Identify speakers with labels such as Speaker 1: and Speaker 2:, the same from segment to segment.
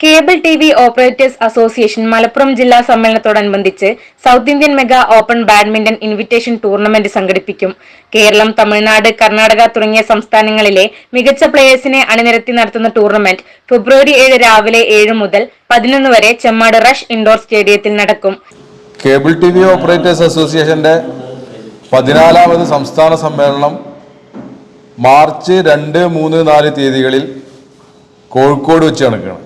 Speaker 1: Cable T V operators association Malappuram ജില്ലാ സമ്മേളനത്തോടനുബന്ധിച്ച് south Indian mega open badminton invitation tournament സംഘടിപ്പിക്കും. കേരളം തമിഴ്നാട് കർണാടക തുടങ്ങിയ സംസ്ഥാനങ്ങളിലെ മികച്ച പ്ലേയേഴ്സിനെ അണിനിരത്തി നടത്തുന്ന ടൂർണമെന്റ് ഫെബ്രുവരി ഏഴ് രാവിലെ ഏഴ് മുതൽ പതിനൊന്ന് വരെ ചെമ്മാട് റഷ് ഇൻഡോർ സ്റ്റേഡിയത്തിൽ നടക്കും.
Speaker 2: കേബിൾ ടി വി ഓപ്പറേറ്റേഴ്സ് അസോസിയേഷന്റെ പതിനാലാമത് സംസ്ഥാന സമ്മേളനം മാർച്ച് രണ്ട് മൂന്ന് നാല് തീയതികളിൽ കോഴിക്കോട് വെച്ച് നടക്കുകയാണ്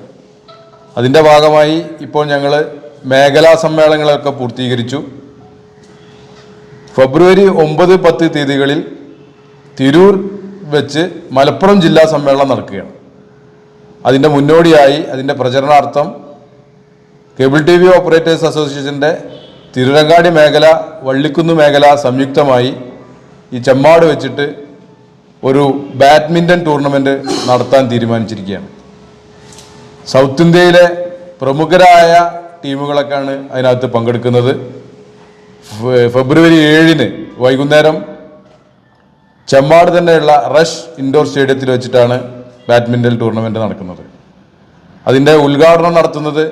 Speaker 2: അതിന്റെ ഭാഗമായി ഇപ്പോൾ ഞങ്ങൾ മേഖലാ സമ്മേളനങ്ങളൊക്കെ പൂർത്തീകരിച്ചു. ഫെബ്രുവരി ഒമ്പത് പത്ത് തീയതികളിൽ തിരൂർ വെച്ച് മലപ്പുറം ജില്ലാ സമ്മേളനം നടക്കുകയാണ്. അതിന്റെ മുന്നോടിയായി അതിന്റെ പ്രചരണാർത്ഥം കേബിൾ ടി വി ഓപ്പറേറ്റേഴ്സ് അസോസിയേഷന്റെ തിരുരങ്ങാടി മേഖല വള്ളിക്കുന്ന് മേഖല സംയുക്തമായി ഈ ചെമ്മാട് വെച്ചിട്ട് ഒരു ബാഡ്മിന്റൺ ടൂർണമെന്റ് നടത്താൻ തീരുമാനിച്ചിരിക്കുകയാണ്. സൗത്ത് ഇന്ത്യയിലെ പ്രമുഖരായ ടീമുകളൊക്കെയാണ് അതിനകത്ത് പങ്കെടുക്കുന്നത്. ഫെബ്രുവരി ഏഴിന് വൈകുന്നേരം ചെമ്മാട് തന്നെയുള്ള റഷ് ഇൻഡോർ സ്റ്റേഡിയത്തിൽ വെച്ചിട്ടാണ് ബാഡ്മിന്റൺ ടൂർണമെന്റ് നടക്കുന്നത്. അതിന്റെ ഉദ്ഘാടനം നടത്തുന്നത്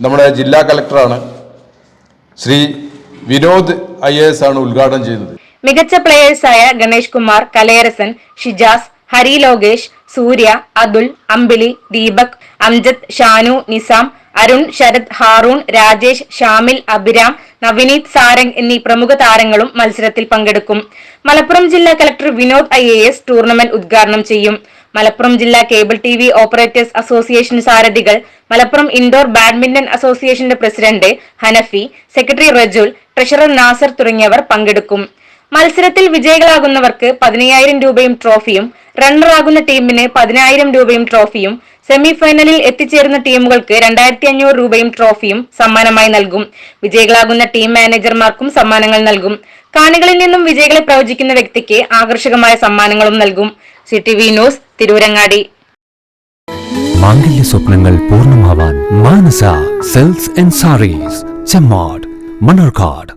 Speaker 2: നമ്മുടെ ജില്ലാ കളക്ടറാണ്. Shri Vinod I A S ആണ് ഉദ്ഘാടനം ചെയ്തത്.
Speaker 1: മികച്ച പ്ലേയേഴ്സായ ഗണേഷ് കുമാർ കലയരസൻ ഷിജാസ് ഹരി ലോകേഷ് സൂര്യ അതുൽ അമ്പിളി ദീപക് അംജദ് ഷാനു നിസാം അരുൺ ശരത് ഹാറൂൺ രാജേഷ് ഷാമിൽ അഭിരാം നവനീത് സാരംഗ് എന്നീ പ്രമുഖ താരങ്ങളും മത്സരത്തിൽ പങ്കെടുക്കും. മലപ്പുറം ജില്ലാ collector Vinod I A S tournament ഉദ്ഘാടനം ചെയ്യും. മലപ്പുറം ജില്ലാ cable T V operators association സാരഥികൾ Malappuram indoor badminton അസോസിയേഷന്റെ president Hanafi secretary Rajul treasurer Nasar തുടങ്ങിയവർ പങ്കെടുക്കും. മത്സരത്തിൽ വിജയികളാകുന്നവർക്ക് പതിനയ്യായിരം രൂപയും ട്രോഫിയും റണ്ണറാകുന്ന ടീമിന് പതിനായിരം രൂപയും ട്രോഫിയും സെമി ഫൈനലിൽ എത്തിച്ചേരുന്ന ടീമുകൾക്ക് രണ്ടായിരത്തി അഞ്ഞൂറ് രൂപയും ട്രോഫിയും സമ്മാനമായി നൽകും. വിജയികളാകുന്ന ടീം മാനേജർമാർക്കും സമ്മാനങ്ങൾ നൽകും. കാണികളിൽ നിന്നും വിജയികളെ പ്രവചിക്കുന്ന വ്യക്തിക്ക് ആകർഷകമായ സമ്മാനങ്ങളും നൽകും. C T V news Tirurangadi.
Speaker 3: മാംഗല്യ സ്വപ്നങ്ങൾ പൂർണമാവാൻ മാനസ സെൽസ് ആൻഡ് ചെമ്മാട് മണ്ണാർക്കാട്.